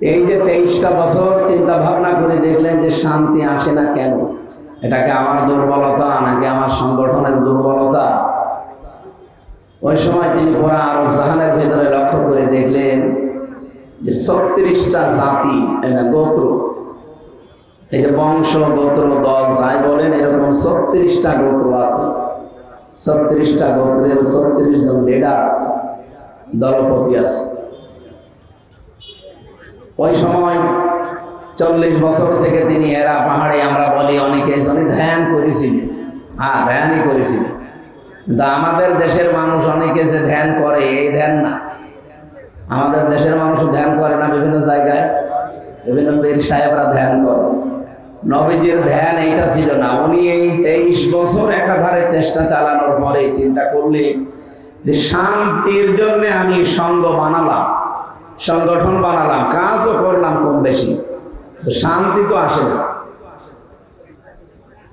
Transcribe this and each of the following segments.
এই যে তেইশটা বছর চিন্তা ভাবনা করে দেখলেন যে শান্তি আসে না কেন? এটাকে আমার দুর্বলতা নাকি আমার সংগঠনের দুর্বলতা? ওই সময় তিনি পুরা আরব জাহানের ভেতরে লক্ষ্য করে দেখলেন যে ছত্রিশটা জাতি গোত্র, এই যে বংশ, গোত্র, দল, যাই বলেন, এরকম ছত্রিশটা গোত্র আছে। ছত্রিশটা গোত্রের ছত্রিশ জন লিডার আছে, দলপতি আছে। ওই সময় চল্লিশ বছর থেকে তিনি এরা পাহাড়ে, আমরা বলি অনেকে জনে ধ্যান করেছিলেন হ্যাঁ ধ্যানই করেছিলেন কিন্তু আমাদের দেশের মানুষ অনেকে যে ধ্যান করে এই ধ্যান না। আমাদের দেশের মানুষ ধ্যান করে না বিভিন্ন জায়গায়। বিভিন্ন পীর সাহেবরা ধ্যান করে। নবীজির ধ্যান এইটা ছিল না। উনি এই তেইশ বছর একাধারে চেষ্টা চালানোর পরে চিন্তা করলে যে শান্তির জন্য আমি সঙ্গ বানালাম। সংগঠন বানালাম, কাজও করলাম কম বেশি। তো শান্তি তো আসে না।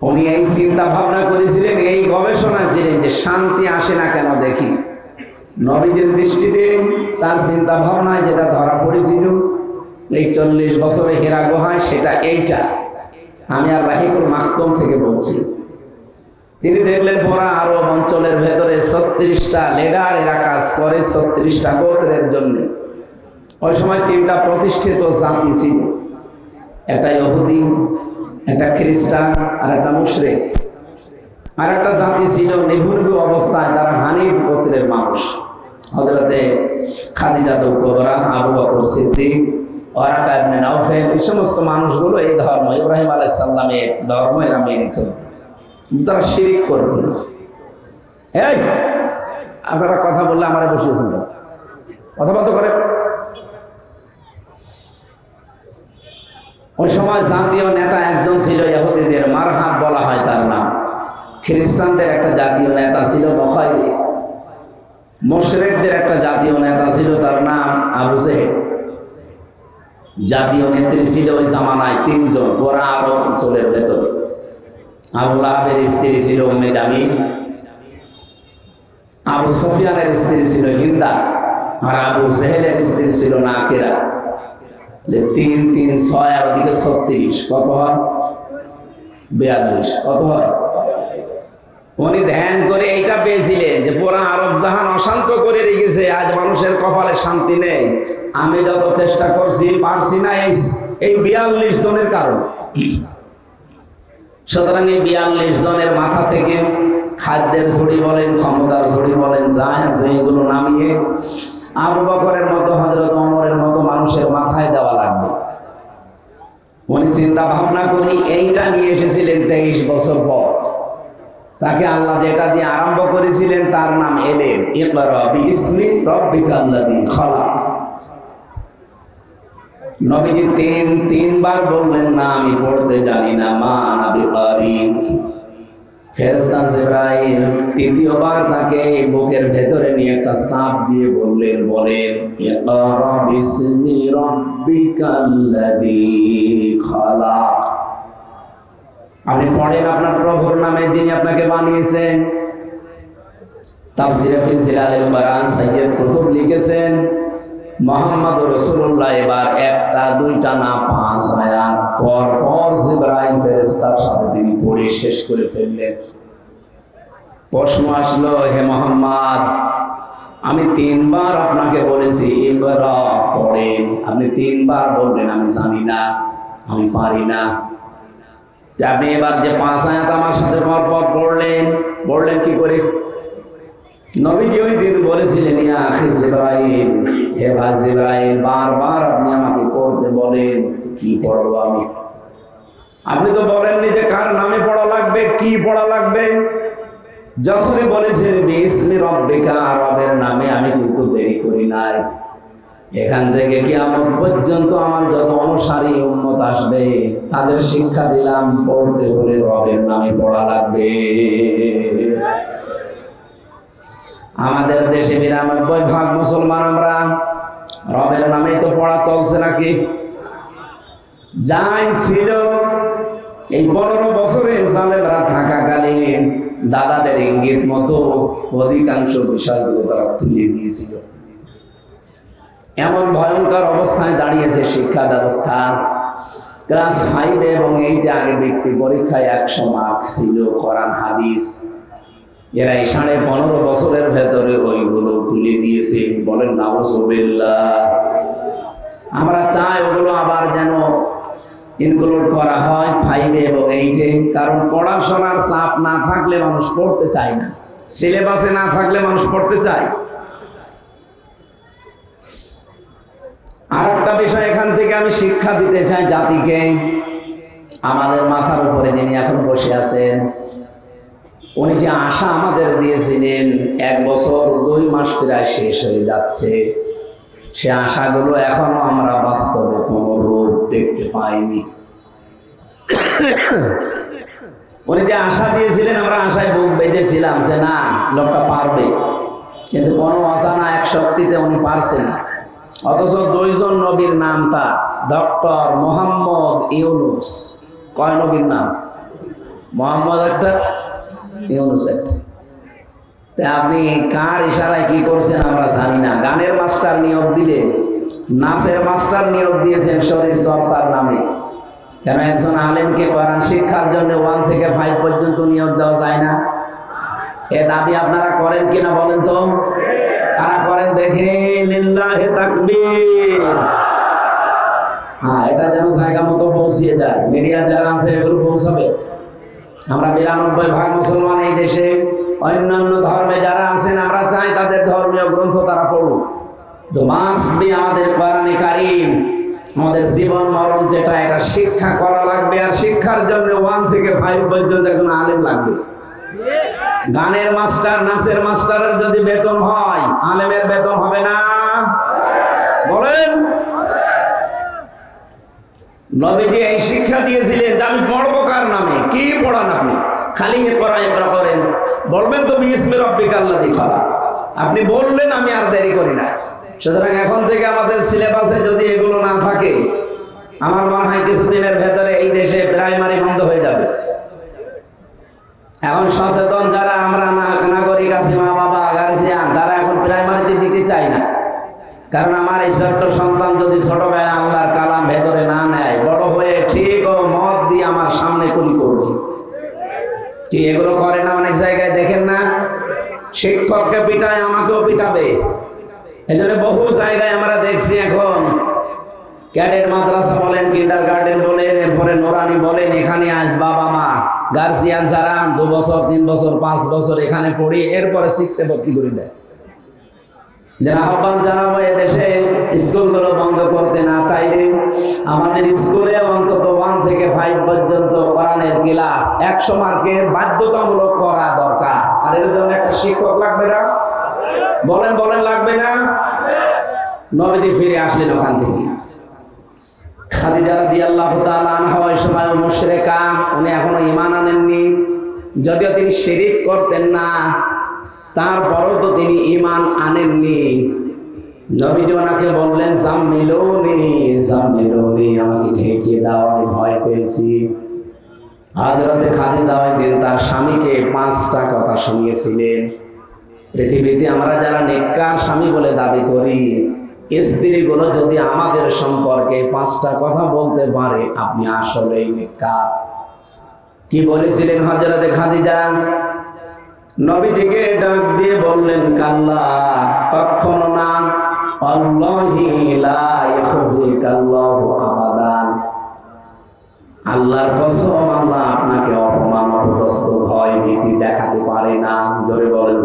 উনি এই চিন্তা ভাবনা করেছিলেন, এই গবেষণা ছিলেন যে শান্তি আসে না কেন দেখি। নবীদের দৃষ্টিতে তার চিন্তা ভাবনায় যেটা ধরা পড়েছিল, এই চল্লিশ বছরে হেরা গোহায় সেটা এইটা। আমি আর রাহিকুল মাহতুম থেকে বলছি। তিনি দেখলেন পরা আরব অঞ্চলের ভেতরে ছত্রিশটা লেডার এরা কাজ করে, ছত্রিশটা গোত্রের জন্য। ওই সময় তিনটা প্রতিষ্ঠিত জাতি ছিল। একটা ইহুদি, একটা খ্রিস্টান, আর একটা মুশরিক। আর একটা জাতি ছিল নিভুর্ভ অবস্থায় তারা হানিফ গোত্রের মানুষ। হজরতে খাদিজা দৌকবরা আবু বকর সিদ্দিক, ওরাকা ইবনে নাওফেল, এই সমস্ত মানুষগুলো এই ধর্ম, ইব্রাহিম আলাইহিস সালামের ধর্ম এরা মেনে চলত। তারা শিরিক করত না। এই, আপনারা কথা বললে আমারে বসিয়েছেন কথা বলতে করে ওই সময় জাতীয় নেতা একজন ছিল, ইহুদিদের মারহাব বলা হয় তার নাম। খ্রিস্টানদের একটা জাতীয় নেতা ছিল বখাইরি। মোশরেকদের একটা জাতীয় নেতা ছিল তার নাম আবু জাতীয় নেত্রী ছিল ওই জামানায় তিনজন গোরা আরব অঞ্চলের ভেতরে। আবুল আহের স্ত্রী ছিল উম্মে আবু সফিয়ানের স্ত্রী ছিল হিন্দা আর আবু জেহেলের স্ত্রী ছিল নাকেরা। তিন তিন, ছয়, আর ওদিকে ছত্রিশ, কত হয়? বিয়াল্লিশ, কত হয়? উনি ধ্যান করে এইটা পেয়েছিলেন যে পুরা আরব জাহান অশান্ত করে রেখেছে, আজ মানুষের কপালে শান্তি নেই। আমি যত চেষ্টা করছি, পারছি না এই বিয়াল্লিশ জনের কারণ। সুতরাং এই বিয়াল্লিশ জনের মাথা থেকে খাদ্যের ঝুড়ি বলেন, ক্ষমতার ঝুড়ি বলেন, যা আছে এগুলো নামিয়ে আবু বকরের মতো হজরত অমরের মতো মানুষের মাথায় দেওয়া উনি চিন্তা ভাবনা করি এইটা নিয়ে এসেছিলেন তেইশ বছর পর। তাকে আল্লাহ যেটা দিয়ে আরম্ভ করেছিলেন তার নাম এলেন ইসমি রব্বিকাল্লাদি খালাক। নবীজি তিন, তিনবার বললেন, না, আমি পড়তে জানি না, মা নাবি পারি ফেরেশতা জিবরাইল তৃতীয়বার তাকে বুকের ভেতরে নিয়ে একটা সাপ দিয়ে বললেন, বলেন, ইকরা বিসমি রব্বিকাল্লাযী খালাক। আপনি পড়েন আপনার প্রভুর নামে যিনি আপনাকে বানিয়েছেন। তাফসিরে ফি কোরআন সাইয়্যিদ কুতুব লিখেছেন মোহাম্মদ রসুল্লাহ এবার একটা, দুইটা না, পাঁচ আয়াত পর পর জিব্রাইল ফেরেশতার সাথে তিনি পড়ে শেষ করে ফেললেন। প্রশ্ন আসলো, হে মোহাম্মদ, আমি তিনবার আপনাকে বলেছি, এবার পড়েন। আপনি তিনবার বললেন আমি জানি না, আমি পারি না। আপনি এবার যে পাঁচ আয়াত আমার সাথে পর পর পড়লেন পড়লেন কি করে? নবীজি ওই দিন বলেছিলেন, ইয়া আখি হে ভাই জিব্রাইল, বারবার আপনি আমাকে পড়তে বলেন, কি পড়ব আমি? আপনি তো বলেননি যে কার নামে পড়া লাগবে, কি পড়া লাগবে। যখনই বলেছেন বিসমি রব্বিকা, রবের নামে আমি কিন্তু দেরি করি নাই। এখান থেকে কি আমার পর্যন্ত আমার যত অনুসারী উন্মত আসবে, তাদের শিক্ষা দিলাম, পড়তে হলে রবের নামে পড়া লাগবে। আমাদের দেশে বিরানব্বই ভাগ মুসলমান আমরা। রবের নামে তো পড়া চলছে নাকি? যাই ছিল, এই পনেরো বছরে জালেমরা থাকাকালীন দাদাদের ইঙ্গিত মতো অধিকাংশ বিষয়গুলো তারা তুলে দিয়েছিল। এমন ভয়ঙ্কর অবস্থায় দাঁড়িয়েছে শিক্ষা ব্যবস্থা। ক্লাস ফাইভে এবং এইটে আগে ব্যক্তি পরীক্ষায় একশো মার্ক ছিল কোরআন, হাদিস। এরা এই সাড়ে পনেরো বছরের ভেতরে ওইগুলো তুলে দিয়েছে। বলেন, নাউজুবিল্লাহ। আমরা চাই ওগুলো আবার যেন ইনক্লুড করা হয় ফাইভে এবং এইটে কারণ পড়াশোনার চাপ না থাকলে মানুষ পড়তে চায় না। সিলেবাসে না থাকলে মানুষ পড়তে চায়। আর একটা বিষয়, এখান থেকে আমি শিক্ষা দিতে চাই জাতিকে। আমাদের মাথার উপরে যিনি এখন বসে আছেন উনি যে আশা আমাদের দিয়েছিলেন, এক বছর দুই মাস প্রায় শেষ হয়ে যাচ্ছে। সে আশাগুলো এখনও আমরা বাস্তবে কোনো রূপ দেখতে পাইনি। উনি যে আশা দিয়েছিলেন, আমরা আশায় বুক বেঁধেছিলাম যে না, লোকটা পারবে। কিন্তু কোনো অজানা এক শক্তিতে উনি পারছে না। অথচ দুইজন নবীর নাম তার, ডক্টর মোহাম্মদ ইউনুস। কয় নবীর নাম? মোহাম্মদ একটা আপনি কার ইশারায় কি করছেন আমরা জানি না। গানের মাস্টার নিয়োগ দিলে, নাচের মাস্টার নিয়োগ দিয়েছেন শরীর চর্চার নামে। কেন একজন আলেমকে কোরআন শিক্ষার জন্য ওয়ান থেকে ফাইভ পর্যন্ত নিয়োগ দেওয়া যায় না? এ দাবি আপনারা করেন কিনা বলেন তো? কারা করেন? দেখে হ্যাঁ এটা যেন জায়গা মতো পৌঁছিয়ে যায়। মিডিয়া যারা আছে, এগুলো পৌঁছাবে। আমরা বিরানব্বই ভাগ মুসলমান এই দেশে। অন্যান্য ধর্মে যারা আছেন, আমরা চাই তাদের ধর্মীয় গ্রন্থ তারা পড়ুক। বি আমাদের কোরআনে কারিম। আমাদের জীবন মরণ যেটা, এটা শিক্ষা করা লাগবে আর শিক্ষার জন্য ওয়ান থেকে ফাইভ পর্যন্ত এখন আলেম লাগবে। গানের মাস্টার, নাচের মাস্টারের যদি বেতন হয়, আলেমের বেতন হবে না। বলেন। নবীজি এই শিক্ষা দিয়েছিলেন যে আমি পড়ব কার নামে? কি পড়ান আপনি? খালি এ পড়া পড়া করেন। বলবেন তো, বিসমি রব্বিক আল্লাহ খালা আপনি বললেন, আমি আর দেরি করি না। সুতরাং এখন থেকে আমাদের সিলেবাসে যদি এগুলো না থাকে, আমার মনে হয় কিছুদিনের ভেতরে এই দেশে প্রাইমারি বন্ধ হয়ে যাবে। এখন সচেতন যারা, আমরা নাগরিক আছি মা বাবা গার্জিয়ান, তারা এখন প্রাইমারিতে দিতে চাই না। কারণ আমার এই ছোট্ট সন্তান যদি ছোটবেলায় আল্লাহর কালাম ভেতরে না নেয়, বড় হয়ে ঠিক ও মত দিয়ে আমার সামনে কলি করবে। কি এগুলো করে না অনেক জায়গায় দেখেন না? শিক্ষককে পিটায়, আমাকেও পিটাবে। এই জন্য বহু জায়গায় আমরা দেখছি এখন। ক্যাডেট মাদ্রাসা বলেন কিন্ডার গার্ডেন বলেন, এরপরে নোরানি বলেন, এখানে আজ বাবা মা গার্জিয়ান যারা, দু বছর, তিন বছর, পাঁচ বছর এখানে পড়ি এরপরে সিক্সে ভর্তি করে দেয়। আহ্বান জানাব স্কুলগুলো বন্ধ করতে না চাইলে, আমাদের স্কুলে অন্তত ওয়ান থেকে ফাইভ পর্যন্ত কোরআনের একশো বাধ্যতামূলক করা দরকার। আর এর জন্য একটা শিক্ষক লাগবে না? বলেন বলেন, লাগবে না? নবীজি ফিরে আসলেন ওখান থেকে। ওই সময় মুশরিকা উনি এখনও ঈমান আনেননি। যদিও তিনি শিরিক করতেন না তারপরও তো তিনি ইমান আনেননি। নবীজি ওনাকে বললেন জাম্মিলুনি জাম্মিলুনি আমাকে ঢেকে দাও, আমি ভয় পেয়েছি। হাজরতে খাদিজা দিন তার স্বামীকে পাঁচটা কথা শুনিয়েছিলেন। পৃথিবীতে আমরা যারা নেককার স্বামী বলে দাবি করি স্ত্রীগুলো যদি আমাদের সম্পর্কে পাঁচটা কথা বলতে পারে, আপনি আসলেই নেককার। কি বলেছিলেন হজরতে খাদিজা? নবীজিকে ডাক দিয়ে বললেন, কাল্লা, কখনো না। আল্লাহি আপনাকে দেখাতে পারে না। জোরে বলেন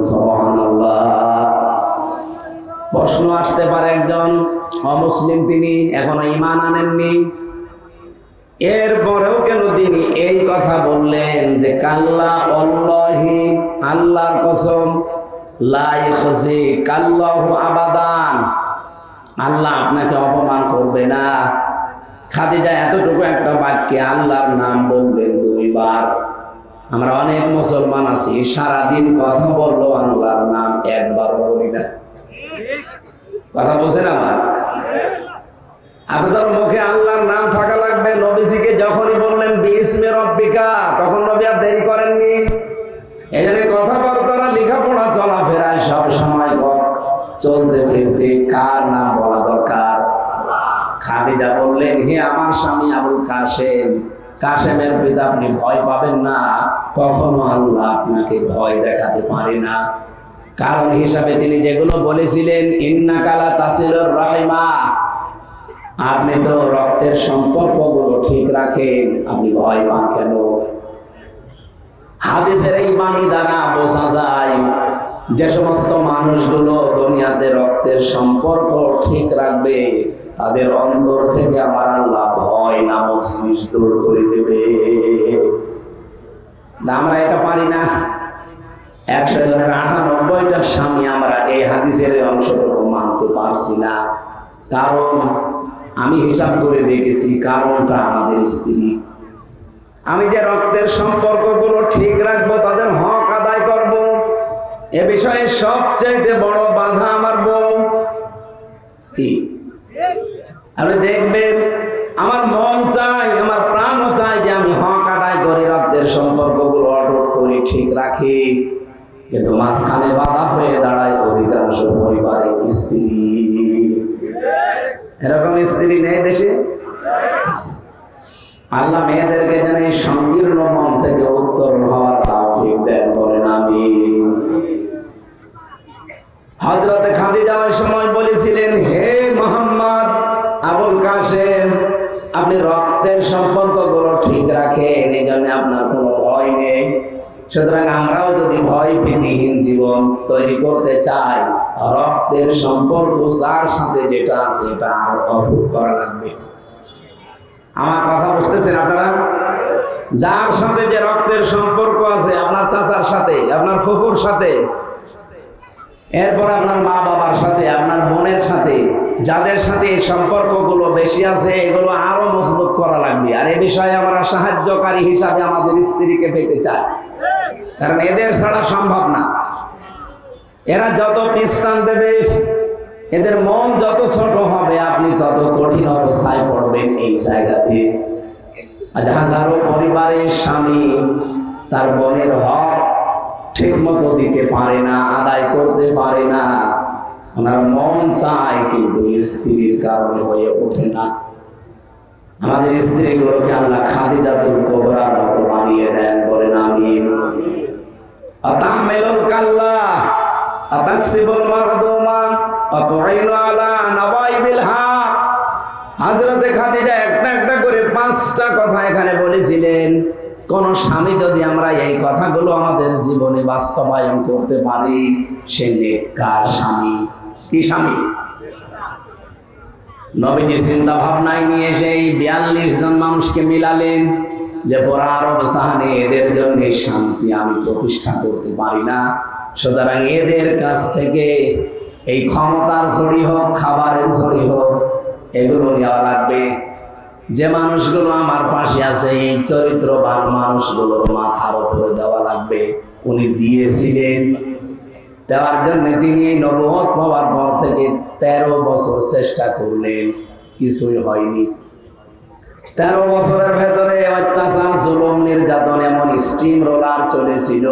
প্রশ্ন আসতে পারে একজন, অমুসলিম তিনি এখনও ঈমান আনেননি। এরপরেও কেন তিনি এই কথা বললেন যে, কাল্লা অল্লাহি, আল্লাহর কসম লাই খসি কাল্লাহু আবাদান, আল্লাহ আপনাকে অপমান করবে না। খাদিজা এতটুকু একটা বাক্যে আল্লাহর নাম বললেন দুইবার। আমরা অনেক মুসলমান আছি, সারাদিন কথা বলল আল্লাহর নাম একবার বলি না। কথা বলছেন আমার? আপনার মুখে আল্লাহর নাম থাকা লাগবে। নবীজিকে যখনই বললেন, বিসমে রব্বিকা তখন নবী আর দেরি করেননি। এখানে কথাবার্তা লেখাপড়া চলাফেরায় সব সময় চলতে ফিরতে কার নাম বলা দরকার? খাদিজা বললেন, হে আমার স্বামী আবুল কাশেম, কাশেমের পিতা আপনি ভয় পাবেন না। কখনো আল্লাহ আপনাকে ভয় দেখাতে পারে না। কারণ হিসাবে তিনি যেগুলো বলেছিলেন ইন্না কালা তাসিলুর রাহিমা আপনি তো রক্তের সম্পর্কগুলো ঠিক রাখেন, আপনি ভয় পান কেন? হাদিসের এই বাণী দ্বারা বোঝা যায়, যে সমস্ত মানুষগুলো দুনিয়াতে রক্তের সম্পর্ক ঠিক রাখবে, তাদের অন্তর থেকে আমার আল্লাহ ভয় নামক জিনিস দূর করে দেবে। আমরা এটা পারি না। একশো জনের আটানব্বইটা স্বামী আমরা এই হাদিসের অংশটুকু মানতে পারছি না। কারণ আমি হিসাব করে দেখেছি কারণটা আমাদের স্ত্রী। আমি যে রক্তের সম্পর্কগুলো ঠিক রাখব, তাদের হক আদায় করব, এ বিষয়ে সবচাইতে বড় বাধা আমার বউ। কি? আপনি দেখবেন, আমার মন চাই আমার প্রাণও চাই যে আমি হক আদায় করে রক্তের সম্পর্কগুলো অটুট করি ঠিক রাখি। কিন্তু মাঝখানে বাধা হয়ে দাঁড়ায় অধিকাংশ পরিবারে স্ত্রী। এরকম স্ত্রী নেই দেশে? আল্লাহ মেয়েদেরকে যেন এই সংকীর্ণ মন থেকে উত্তর হওয়ার তাফিক দেন, বলেন আমি হজরতে খাদিজা ওই সময় বলেছিলেন, হে মোহাম্মদ আবুল কাসেম আপনি রক্তের সম্পর্কগুলো ঠিক রাখেন এই জন্য আপনার কোনো ভয় নেই। সুতরাং আমরাও যদি ভয় ভীতিহীন জীবন তৈরি করতে চাই, রক্তের সম্পর্ক যার সাথে যেটা আছে এটা আর অটুট করা লাগবে। আমার কথা বুঝতেছেন আপনারা? যার সাথে যে রক্তের সম্পর্ক আছে, আপনার চাচার সাথে, আপনার ফুফুর সাথে, এরপর আপনার মা বাবার সাথে, আপনার বোনের সাথে, যাদের সাথে এই সম্পর্কগুলো বেশি আছে, এগুলো আরও মজবুত করা লাগবে। আর এ বিষয়ে আমরা সাহায্যকারী হিসাবে আমাদের স্ত্রীকে পেতে চাই। কারণ এদের ছাড়া সম্ভব না। এরা যত পিস্টান দেবে, এদের মন যত ছোট হবে, আপনি তত কঠিন অবস্থায় পড়বেন এই জায়গাতে। হাজারো পরিবারের স্বামী তার বোনের হক ঠিক মতো দিতে পারে না, আদায় করতে পারে না। ওনার মন চায় কিন্তু স্ত্রীর কারণে হয়ে ওঠে না। আমাদের স্ত্রীগুলোকে আল্লাহ খাদিজাতুল কোবরার মতো বানিয়ে দেন, বলেন আমি আতাহমেলুল কাল্লা আতাকসিবুল মাহদুমা আতুইনু আলা নওয়াইবিল হক হযরতে খাদিজা একটা একটা করে পাঁচটা কথা এখানে বলেছিলেন। কোন স্বামী যদি আমরা এই কথাগুলো আমাদের জীবনে বাস্তবায়ন করতে পারি, সে নেককার স্বামী। কি স্বামী? নবীজি চিন্তা ভাবনায় নিয়ে সেই বিয়াল্লিশ জন মানুষকে মিলালেন। যে পর আরব সাহানে এদের জন্য শান্তি আমি প্রতিষ্ঠা করতে পারি না। সুতরাং এদের কাছ থেকে এই ক্ষমতার ছড়ি হোক, খাবারের ছড়ি হোক, এগুলো নেওয়া লাগবে। যে মানুষগুলো আমার পাশে আছে, এই চরিত্রবান মানুষগুলোর মাথার উপরে দেওয়া লাগবে। উনি দিয়েছিলেন। দেওয়ার জন্য তিনি এই নবহত পাওয়ার পর থেকে তেরো বছর চেষ্টা করলেন, কিছুই হয়নি। তেরো বছরের ভেতরে অত্যাচার, জুলুম, নির্যাতন এমন স্টিম রোলার চলেছিল।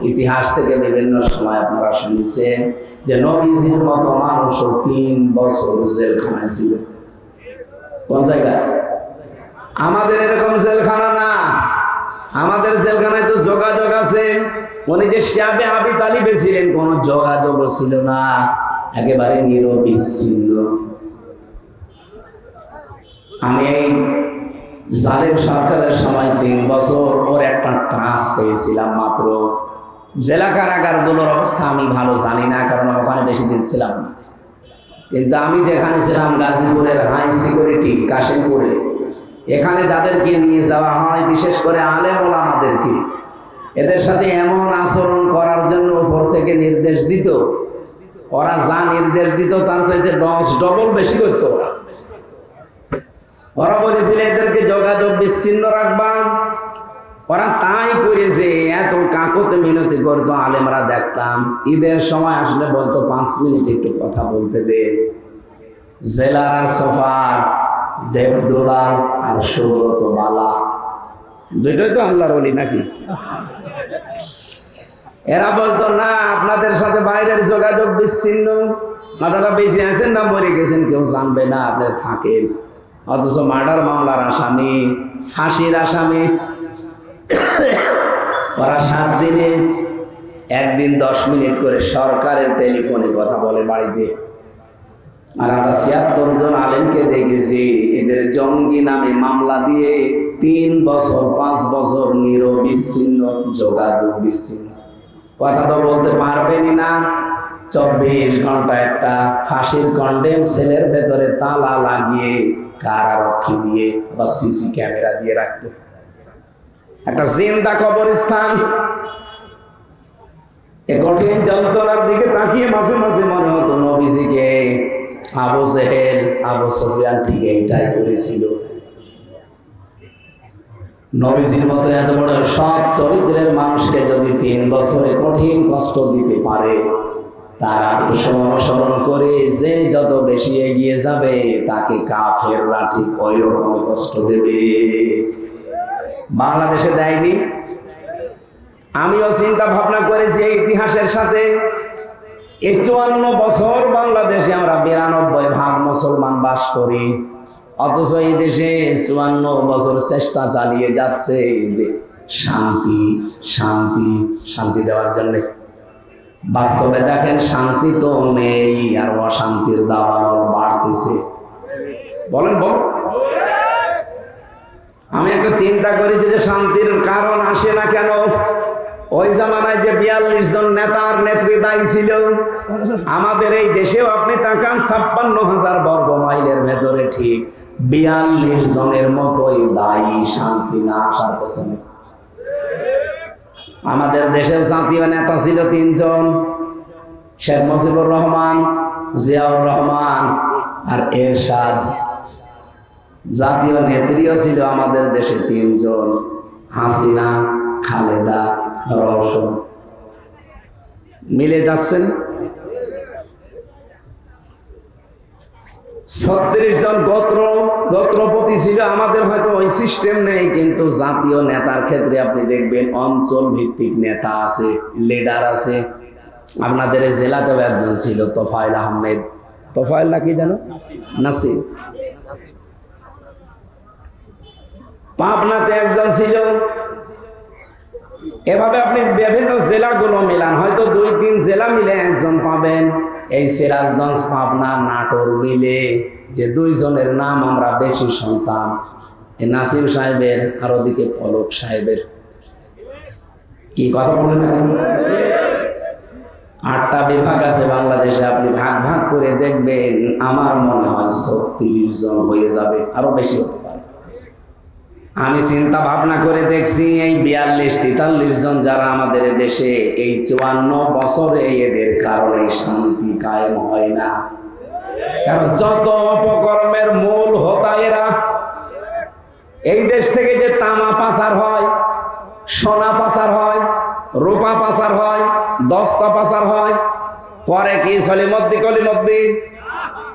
ইতিহাস থেকে বিভিন্ন সময় আপনারা শুনেছেন যে নবীজির মতো মানুষও তিন বছর জেলখানায় ছিল। কোন জায়গায়? আমাদের এরকম জেলখানা না। আমাদের জেলখানায় তো যোগাযোগ আছে। উনি যে শ্যাবে হাবি তালিবে ছিলেন, কোনো যোগাযোগ ছিল না। একেবারে নিরবিচ্ছিন্ন। আমি জালেম সরকারের সময় তিন বছর ওর একটা ট্রান্স পেয়েছিলাম মাত্র। জেলা কারাগারগুলোর অবস্থা আমি ভালো জানি না, কারণ ওখানে বেশি দিন ছিলাম না। কিন্তু আমি যেখানে ছিলাম, গাজীপুরের হাই সিকিউরিটি কাশিমপুরে এখানে যাদেরকে নিয়ে যাওয়া হয়, বিশেষ করে আলেম আমাদেরকে, এদের সাথে এমন আচরণ করার জন্য উপর থেকে নির্দেশ দিত। ওরা যা নির্দেশ দিত, তার চাইতে দশ ডবল বেশি করতো ওরা। ওরা বলেছিল, এদেরকে যোগাযোগ বিচ্ছিন্ন রাখবা। ওরা তাই করেছে। এত কাকতে মিনতি করতো, আলেমরা দেখতাম। ঈদের সময় আসলে বলতো, পাঁচ মিনিট একটু কথা বলতে দে। জেলার সোফার, দেবদোলাল আর সুব্রত বালা। দুইটাই তো আল্লাহর বলি নাকি? এরা বলতো, না, আপনাদের সাথে বাইরের যোগাযোগ বিচ্ছিন্ন। আপনারা বেঁচে আছেন না, মরে গেছেন, কেউ জানবে না আপনার থাকেন। অথচ মার্ডার মামলার আসামি, ফাঁসির আসামি। ওরা সাত দিনে, একদিন দশ মিনিট করে সরকারের টেলিফোনে কথা বলে বাড়িতে। আর আমরা ছিয়াত্তর জন আলেমকে দেখেছি, এদের জঙ্গি নামে মামলা দিয়ে তিন বছর, পাঁচ বছর নিরবিচ্ছিন্ন, যোগাযোগ বিচ্ছিন্ন। কথা তো বলতে পারবেনই না। চব্বিশ ঘণ্টা একটা ফাঁসির কন্ডেম সেলের ভেতরে তালা লাগিয়ে কারারক্ষী দিয়ে বা সিসি ক্যামেরা দিয়ে রাখতো একটা জিন্দা কবরস্থান। কঠিন যন্ত্রণার দিকে তাকিয়ে মাঝে মাঝে মনে হতো নবীজিকে আবু জেহেল, আবু সফিয়ান ঠিক এইটাই করেছিল। নবীজির মতো এত বড় সৎ চরিত্রের মানুষকে যদি তিন বছরে কঠিন কষ্ট দিতে পারে তার আদর্শ অনুসরণ করে যে যত বেশি এগিয়ে যাবে, তাকে কাফের লাঠি ওই রকম কষ্ট দেবে। বাংলাদেশে দেয়নি? আমিও চিন্তা ভাবনা করেছি এই ইতিহাসের সাথে। চুয়ান্ন বছর বাংলাদেশে আমরা বিরানব্বই ভাগ মুসলমান বাস করি। অথচ এই দেশে চুয়ান্ন বছর চেষ্টা চালিয়ে যাচ্ছে যে শান্তি শান্তি শান্তি দেওয়ার জন্য বাস্তবে দেখেন শান্তি তো নেই আর অশান্তির দাবানল বাড়তেছে। বলেন, বল। আমি একটা চিন্তা করেছি যে শান্তির কারণ আসে না কেন? ওই জামানায় যে বিয়াল্লিশ জন নেতার নেত্রী দায়ী ছিল, আমাদের এই দেশেও আপনি তাকান, ছাপ্পান্ন হাজার বর্গ মাইলের ভেতরে ঠিক বিয়াল্লিশ জনের মতোই দায়ী, শান্তি না আসার পেছনে। আমাদের দেশের জাতীয় নেতা ছিল তিনজন, শেখ মুজিবুর রহমান, জিয়াউর রহমান আর এরশাদ। জাতীয় নেত্রীও ছিল আমাদের দেশে তিনজন, হাসিনা, খালেদা, রওশন। মিলে যাচ্ছেন ছত্রিশ জন গোত্র, গোত্রপতি ছিল, আমাদের হয়তো ওই সিস্টেম নেই, কিন্তু জাতীয় নেতার ক্ষেত্রে আপনি দেখবেন অঞ্চল ভিত্তিক নেতা আছে লিডার আছে। আপনাদের জেলাতেও একজন ছিল তোফাইল আহমেদ। তোফাইল না কি জানো নাসির। পাবনাতে একজন ছিল। এভাবে আপনি বিভিন্ন জেলাগুলো মিলান, হয়তো দুই তিন জেলা মিলে একজন পাবেন। এই সিরাজগঞ্জ পাবনা নাটোর মিলে যে দুইজনের নাম আমরা বেশি সন্তান নাসির সাহেবের আর ওদিকে পলক সাহেবের। কি কথা বলেন আটটা বিভাগ আছে বাংলাদেশে, আপনি ভাগ ভাগ করে দেখবেন আমার মনে হয় ছত্রিশ জন হয়ে যাবে, আরও বেশি হতে আমি চিন্তা ভাবনা করে দেখছি এই বিয়াল্লিশ, তেতাল্লিশ জন যারা আমাদের দেশে এই চুয়ান্ন বছরে এদের কারণে শান্তি কায়েম হয় না। কারণ যত অপকর্মের মূল হতা এরা। এই দেশ থেকে যে তামা পাচার হয়, সোনা পাচার হয়, রূপা পাচার হয়, দস্তা পাচার হয় করে কি সলিমদ্দি কলিমদ্দি?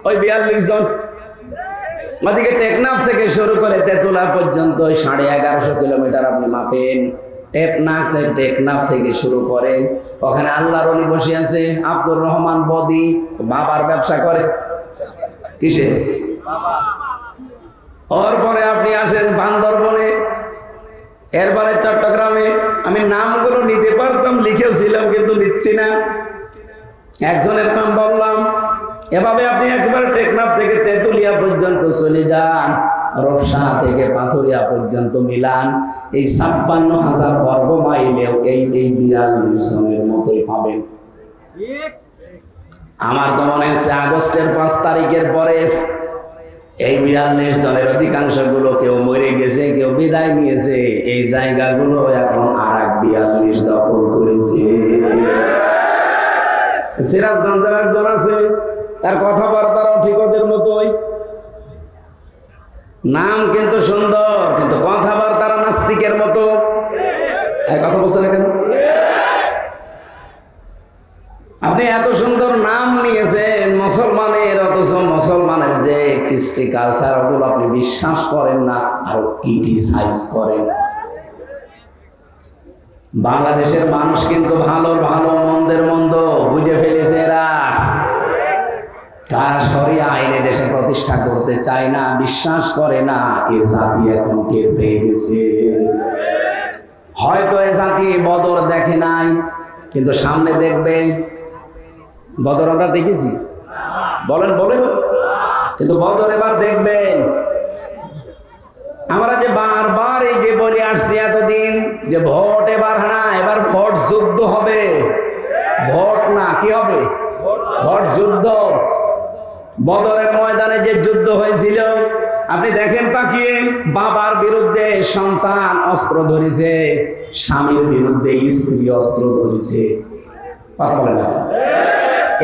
ওই বিয়াল্লিশ জন ওদিকে টেকনাফ থেকে শুরু করে তেতুলা পর্যন্ত সাড়ে এগারোশো কিলোমিটার আপনি মাপেন। টেকনাফ টেকনাফ থেকে শুরু করে ওখানে আল্লাহর অলি বসে আছে, আব্দুর রহমান বদি, বাবার ব্যবসা করে। কিসে? ওর পরে আপনি আসেন বান্দরবনে। এরপরে চট্টগ্রামে। আমি নামগুলো নিতে পারতাম লিখেছিলাম কিন্তু নিচ্ছি না। একজনের নাম বললাম এভাবে আপনি একবার টেকনাফ থেকে তেতুলিয়া পর্যন্ত চলে যান রফসা থেকে পাথরিয়া পর্যন্ত মিলান। এই ছাপ্পান্ন হাজার বর্গ মাইলেও এই এই বিয়াল্লিশ জনের মতোই পাবেন। আমার তো মনে হচ্ছে আগস্টের পাঁচ তারিখের পরে এই বিয়াল্লিশ জনের অধিকাংশগুলো কেউ মরে গেছে, কেউ বিদায় নিয়েছে। এই জায়গাগুলো এখন আর এক বিয়াল্লিশ দখল করেছে। সিরাজগঞ্জের একজন আছে তার কথাবার্তারাও ঠিক ওদের মতোই। নাম কিন্তু সুন্দর, কিন্তু কথাবার্তারা নাস্তিকের মতো। কথা বলছেন না কেন? আপনি এত সুন্দর নাম নিয়েছেন, মুসলমানের, অথচ মুসলমানের যে কৃষ্টি কালচার ওগুলো আপনি বিশ্বাস করেন না, আর ক্রিটিসাইজ করেন। বাংলাদেশের মানুষ কিন্তু ভালো ভালো, মন্দের মন্দ, বুঝে ফেলেছে এরা। কারা সরিয়া আইনে দেশে প্রতিষ্ঠা করতে চায় না, বিশ্বাস করে না, এ জাতি এখন টের পেয়ে গেছে। হয়তো এ জাতি বদর দেখে নাই, কিন্তু সামনে দেখবে, বদর আমরা দেখেছি। বলেন বলেন। কিন্তু বদর এবার দেখবেন, আমরা যে বারবার এই যে বলে আসছি এতদিন, যে ভোট এবার না, এবার ভোট যুদ্ধ হবে। ভোট না, কি হবে? ভোট যুদ্ধ। বদরের ময়দানে যে যুদ্ধ হয়েছিল, আপনি দেখেন তাকিয়ে বাবার বিরুদ্ধে সন্তান অস্ত্র ধরেছে, স্বামীর বিরুদ্ধে স্ত্রী অস্ত্র ধরেছে। না।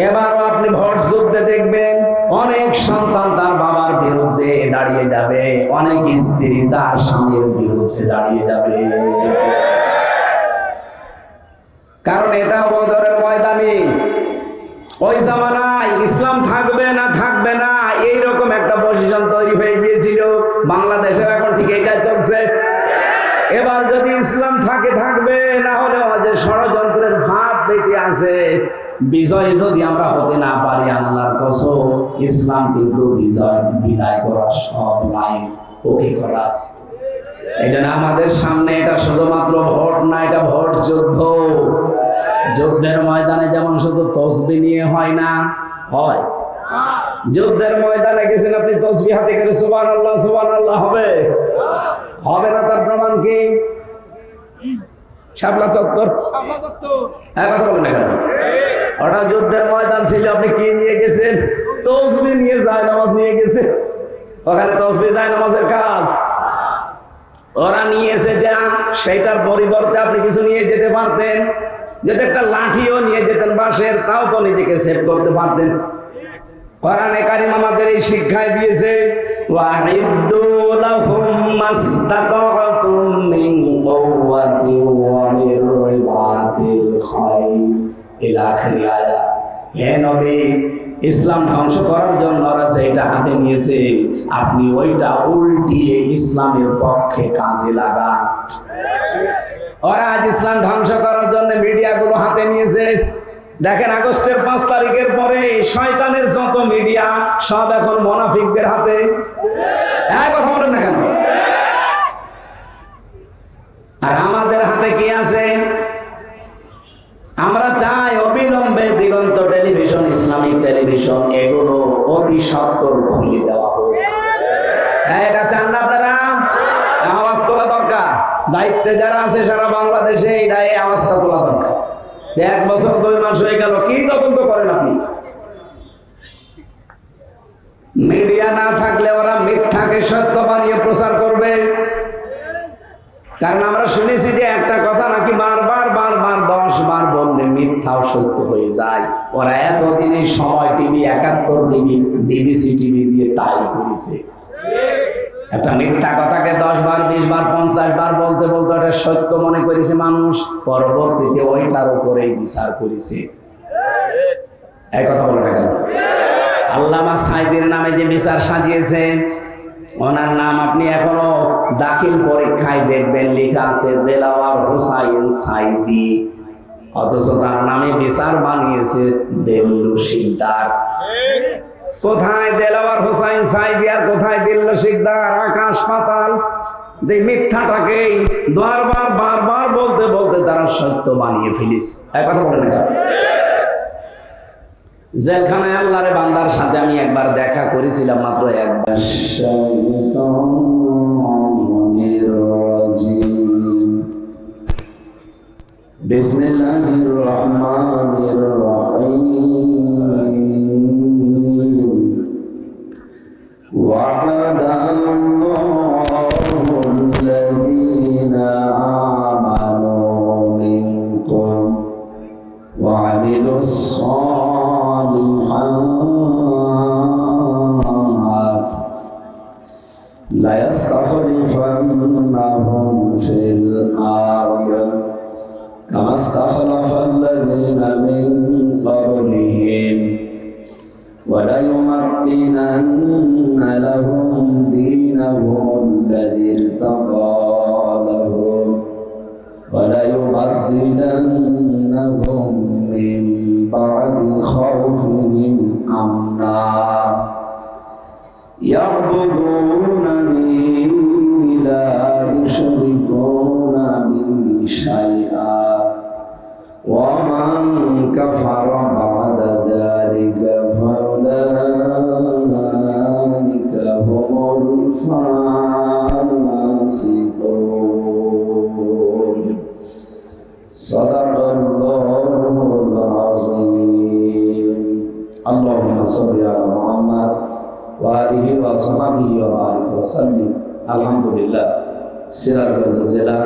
এবারও আপনি ভোট যুদ্ধে দেখবেন, অনেক সন্তান তার বাবার বিরুদ্ধে দাঁড়িয়ে যাবে, অনেক স্ত্রী তার স্বামীর বিরুদ্ধে দাঁড়িয়ে যাবে। কারণ এটা বদরের ময়দানে ওই জামানায় ইসলাম থাকবে না থাকবে না, এইরকম একটা পজিশন তৈরি হয়ে গিয়েছিল। বাংলাদেশের এখন ঠিক এটা চলছে। এবার যদি ইসলাম থাকে, থাকবে, না হলে যে ষড়যন্ত্রের ভাব পেতে আছে, বিজয় যদি আমরা হতে না পারি, আল্লাহর কসম, ইসলাম কিন্তু বিজয় বিদায় করার সব লাইন ওকে করা আছে জন্য আমাদের সামনে, এটা শুধুমাত্র ভোট না, এটা ভোট যুদ্ধ। যুদ্ধের ময়দানে যেমন শুধু তসবি নিয়ে হয় না, হয়। যুদ্ধের ময়দানে গেছেন আপনি তসবি হাতে করে সুবান আল্লাহ সুবান আল্লাহ হবে। হবে না তার প্রমাণ কি? শাপলা চত্বর। হ্যাঁ কথা বলেন ওটা যুদ্ধের ময়দান ছিল, আপনি কি নিয়ে গেছেন? তসবি নিয়ে যায় নামাজ নিয়ে গেছে। ওখানে তসবি যায় নামাজের কাজ। ওরা নিয়েছে যা সেটার পরিবর্তে আপনি কিছু নিয়ে যেতে পারতেন। যদি একটা লাঠিও নিয়ে যেতেন বাঁশের তাও তো নিজেকে সেভ করতে পারতেন। কোরআনে কারিম আমাদের এই শিক্ষায় দিয়েছে ওয়াহিদ্দু লাহুম মিন কুওয়াতি ওয়া রিবাতিল ইলা হে নবী, ইসলাম ধ্বংস করার জন্য ওরা যেটা হাতে নিয়েছে, আপনি ওইটা উল্টিয়ে ইসলামের পক্ষে কাজে লাগান। ওরা আজ ইসলাম ধ্বংস করার জন্য মিডিয়াগুলো হাতে নিয়েছে। দেখেন আগস্টের পাঁচ তারিখের পরে শয়তানের যত মিডিয়া, সব এখন মোনাফিকদের হাতে। এক কথা বলেন না কেন? আর আমাদের হাতে কি আছে? আমরা চাই অবিলম্বে দিগন্ত টেলিভিশন, ইসলামিক টেলিভিশন, এগুলো অতি সত্তর খুলে দেওয়া হোক হ্যাঁ এটা চান না আপনারা আওয়াজ তোলা দরকার দায়িত্বে যারা আছে সারা বাংলাদেশে এই দায়ে আওয়াজটা তোলা দরকার। এক বছর দুই মাস হয়ে গেল, কি তদন্ত করেন আপনি? মিডিয়া না থাকলে ওরা মিথ্যাকে সত্য বানিয়ে প্রচার করবে। কারণ আমরা শুনেছি যে একটা কথা নাকি বারবার বারবার দশ বার বললে মিথ্যাও সত্য হয়ে যায়। ওরা এতদিনে সময় টিভি, একাত্তর টিভি ডিবিসি টিভি দিয়ে তাই করেছে। একটা মিথ্যা কথাকে দশ বার, বিশ বার, পঞ্চাশ বার বলতে বলতে ওটা সত্য মনে করেছে মানুষ। পরবর্তীতে ওইটার উপরে বিচার করেছে। এই কথা বলো না কেন? আল্লামা সাইদের নামে যে বিচার সাজিয়েছেন ওনার নাম আপনি এখনও দাখিল পরীক্ষায় দেখবেন, লেখা আছে, দেলাওয়ার হোসাইন সাইদি। অথচ তার নামে বিচার বানিয়েছে দেলু শিকদার। কোথায় দেলাওয়ার হোসাইন সাইদি আর কোথায় দিল্ল শিকদার আকাশ পাতাল। মিথ্যাটাকেই বারবার বারবার বলতে বলতে তারা সত্য বানিয়ে ফেলিস এক কথা বলেন না আল্লাহরে বান্দার সাথে আমি একবার দেখা করেছিলাম মাত্র একবার বিসমিল্লাহির রহমানির রহিম। वाणदानं আলহামদুলিল্লাহ, সিরাজগঞ্জ জেলা।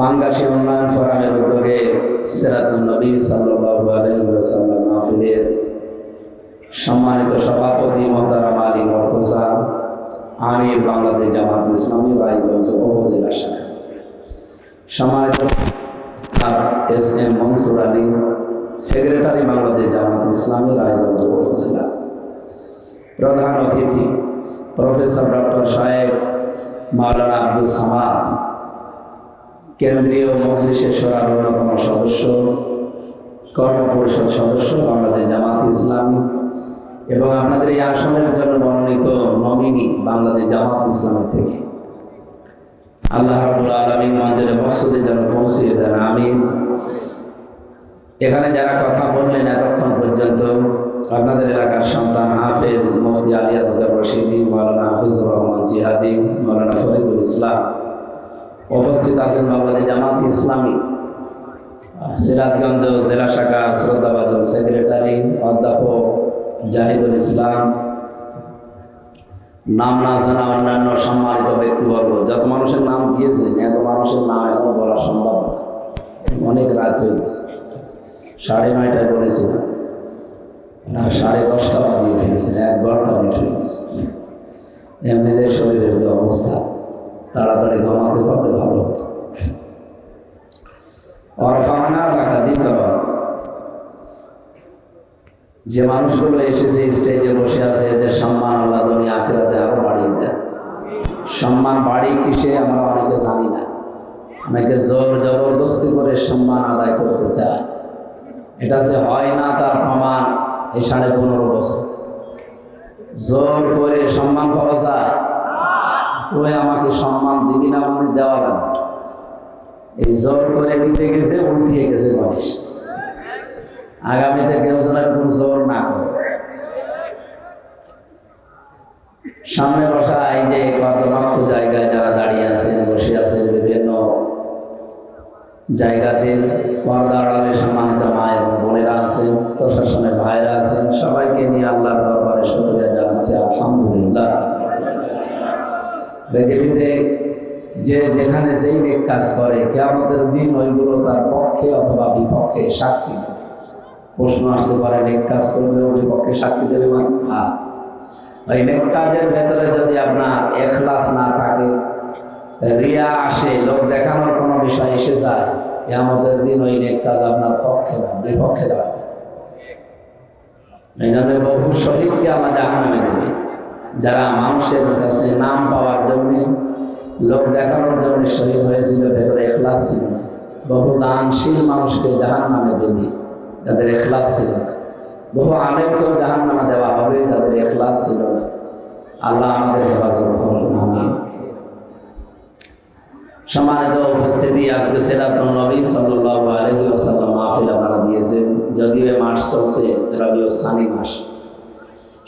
বাংলাদেশের উন্নয়ন ফোরামের উদ্যোগে সিরাজুল নবী সম্মানিত সভাপতি মোহতারাম আলী মর্তজা আমির বাংলাদেশ জামাত ইসলামী বাইগঞ্জ উপজেলা শাখা। সম্মানিত S M Mansur Ali, secretary Bangladesh Jamaat Islami Raiganj উপজেলা। প্রধান অতিথি প্রফেসর ডক্টর সাহেব মাওলানা আব্দুল সামাদ, কেন্দ্রীয় মজলিসের সরার অন্যতম সদস্য, কর্ম পরিষদ সদস্য বাংলাদেশ জামাত ইসলামী এবং আপনাদের এই আসনের জন্য মনোনীত নমিনি বাংলাদেশ জামাত ইসলামের থেকে। আল্লাহ রাবুল আলমী মঞ্জের মকসদে যেন পৌঁছিয়ে দেন, আমিন। এখানে যারা কথা বললেন এতক্ষণ পর্যন্ত আপনাদের এলাকার সন্তান হাফেজ মুফতি আলী আসগর রশিদি, মৌলানা হাফিজুর রহমান জিহাদি, মৌলানা ফরিদুল ইসলাম। উপস্থিত আছেন বাংলাদেশ জামাত ইসলামী। সিরাজগঞ্জ জেলা শাখা শ্রদ্ধাবাদন সেক্রেটারি, অধ্যাপক জাহিদুল ইসলাম। নাম না জানা অন্যান্য সম্মানিত ব্যক্তিবর্গ, যত মানুষের নাম দিয়েছে এত মানুষের নাম এখন বলা সম্ভব না। অনেক রাত হয়ে গেছে। সাড়ে নয়টায় বলেছিলাম। না, সাড়ে দশটা বাজিয়ে ফেলেছেন এক ঘণ্টা হয়ে গেছে। এমনিদের শরীরের যে অবস্থা, তাড়াতাড়ি ঘুমাতে পারলে ভালো হতো। অরফানা রাখা দিতে যে মানুষগুলো এসেছে স্টেজে বসে আছে, এদের সম্মান আল্লাহ দুনিয়া আখেরাতে আরও বাড়িয়ে দেয় সম্মান বাড়ি কিসে আমরা অনেকে জানি না। অনেকে জোর জবরদস্তি করে সম্মান আদায় করতে চায়। এটা যে হয় না তার প্রমাণ এই সাড়ে পনেরো বছর। জোর করে সম্মান পাওয়া যায়? ওই আমাকে সম্মান দিবি না মানে দেওয়া লাগবে এই জোর করে নিতে গেছে, উল্টিয়ে গেছে গণেশ। আগামীতে কেউ যেন এরকম জোর না করে। সামনে বসা, এই যে কর্মমাক্ষ জায়গায় যারা দাঁড়িয়ে আছেন, বসে আছেন বিভিন্ন জায়গাতে পর্দা আড়ালে সম্মানিত মা এবং বোনেরা আছেন, প্রশাসনের ভাইরা আছেন, সবাইকে নিয়ে আল্লাহর দরবারে শুক্রিয়া জানাচ্ছি, আলহামদুলিল্লাহ। পৃথিবীতে যে যেখানে যেই নেক কাজ করে কেমতের দিন ওইগুলো তার পক্ষে অথবা বিপক্ষে সাক্ষী দেবে। প্রশ্ন আসতে পারে, নেক কাজ করলে ওর বিপক্ষে সাক্ষী দেবে মানে? হ্যাঁ। ওই নেক কাজের ভেতরে যদি আপনার এখলাস না থাকে রিয়া আসে, লোক দেখানোর কোনো বিষয় এসে যায় এ আমাদের দিন ওই নেক কাজ আপনার পক্ষে না, বিপক্ষে দাঁড়াবে। বহু শহীদকে আমরা জাহান্নামে দেবে যারা মানুষের কাছে নাম পাওয়ার জন্য, লোক দেখানোর জন্য শহীদ হয়েছিল, ভেতরে এখলাস ছিল। না বহু দানশীল মানুষকে জাহান নামে দেবে, যাদের এখলাস ছিল না। বহু আলেমকেও জাহান নামে দেওয়া হবে, যাদের এখলাস ছিল না। আল্লাহ আমাদের হেফাজত করুন আমি সম্মানিত উপস্থিতি, আজকে সেরাতুল নবী সাল্লাল্লাহু আলাইহি ওয়াসাল্লাম মাহফিল আপনারা দিয়েছেন। যদিও এ মাস চলছে রবিউল সানি মাস।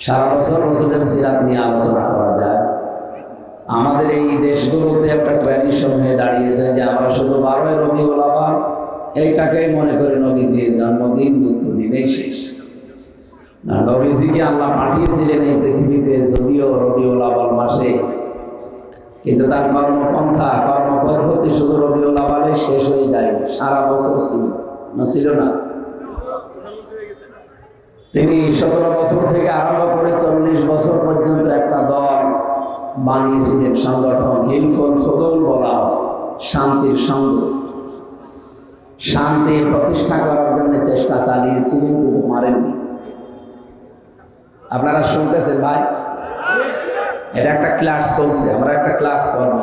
সারা বছর রসুলের সিরাত নিয়ে আলোচনা করা যায়। আমাদের এই দেশগুলোতে একটা ট্র্যাডিশন হয়ে দাঁড়িয়েছে যে আমরা শুধু বারোই রবিউল আবার এইটাকেই মনে করি নবীজির জন্মদিন মৃত্যুদিন এই শেষ। নবীজিকে আল্লাহ পাঠিয়েছিলেন এই পৃথিবীতে, যদিও রবিউল আবার মাসে কিন্তু তার কর্মপন্থা, কর্মপদ্ধতি শুধু রবিউল আবারে শেষ হয়ে যায়নি। সারা বছর ছিল না ছিল না। তিনি সতেরো বছর থেকে আরম্ভ করে চল্লিশ বছর পর্যন্ত একটা দল বানিয়েছিলেন সংগঠন, হিলফল ফদল বলা হয়, শান্তির সঙ্গ। শান্তি প্রতিষ্ঠা করার জন্য চেষ্টা চালিয়েছিলেন, কিন্তু মারেননি। আপনারা শুনতেছেন ভাই? এটা একটা ক্লাস চলছে আমরা একটা ক্লাস করব।